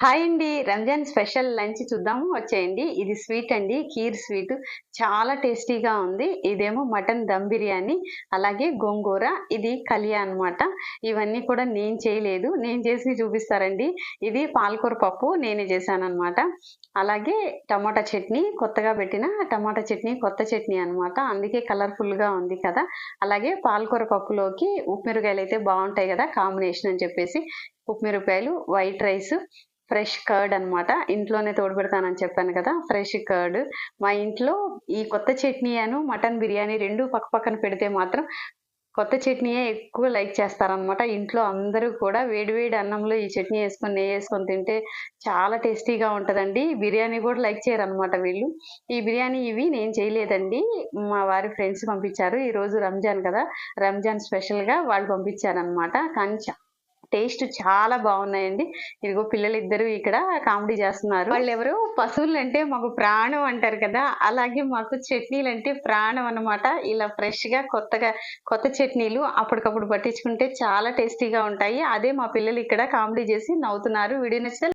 Hi అండి. Ramzan special lunch చూద్దాము. వచ్చేయండి. ఇది స్వీట్ అండి. కీర్ స్వీట్. చాలా టేస్టీగా ఉంది. ఇదేమో మటన్ దమ్ బిర్యానీ అలాగే గోంగూర. ఇది కలియా అన్నమాట. ఇవన్నీ కూడా నేను చేయలేదు. నేను చేసి చూపిస్తారండి. ఇది పాలకూర పప్పు నేనే చేశాను అనమాట అలాగే టమాటా చట్నీ కొత్తగా పెట్టిన టమాటా చట్నీ కొత్త చట్నీ అనమాట అందుకే కలర్ఫుల్గా ఉంది కదా. అలాగే పాలకూర పప్పులోకి ఉప్పు మిరగాయలు అయితే బాగుంటాయి కదా. కాంబినేషన్ అని చెప్పేసి ఉప్పు మిరపకాయలు వైట్ రైస్ ఫ్రెష్ కర్డ్ అన్నమాట. ఇంట్లోనే తోడు పెడతానని చెప్పాను కదా ఫ్రెష్ కర్డ్. మా ఇంట్లో ఈ కొత్త చట్నీ అను మటన్ బిర్యానీ రెండు పక్క పక్కన పెడితే మాత్రం కొత్త చట్నీయే ఎక్కువ లైక్ చేస్తారనమాట ఇంట్లో అందరూ కూడా వేడివేడి అన్నంలో ఈ చట్నీ వేసుకొని నెయ్యి వేసుకొని తింటే చాలా టేస్టీగా ఉంటుందండి. బిర్యానీ కూడా లైక్ చేయరనమాట వీళ్ళు. ఈ బిర్యానీ ఇవి నేను చేయలేదండి. మా వారి ఫ్రెండ్స్ పంపించారు. ఈరోజు రంజాన్ కదా రంజాన్ స్పెషల్గా వాళ్ళు పంపించారనమాట కానీ టేస్ట్ చాలా బాగున్నాయండి. ఇదిగో పిల్లలు ఇద్దరు ఇక్కడ కామెడీ చేస్తున్నారు. వాళ్ళు ఎవరు పశువులు అంటే మాకు ప్రాణం అంటారు కదా. అలాగే మాకు చట్నీలు అంటే ప్రాణం అన్నమాట. ఇలా ఫ్రెష్గా కొత్తగా కొత్త చట్నీలు అప్పటికప్పుడు పట్టించుకుంటే చాలా టేస్టీగా ఉంటాయి. అదే మా పిల్లలు ఇక్కడ కామెడీ చేసి నవ్వుతున్నారు. వీడియో నచ్చితే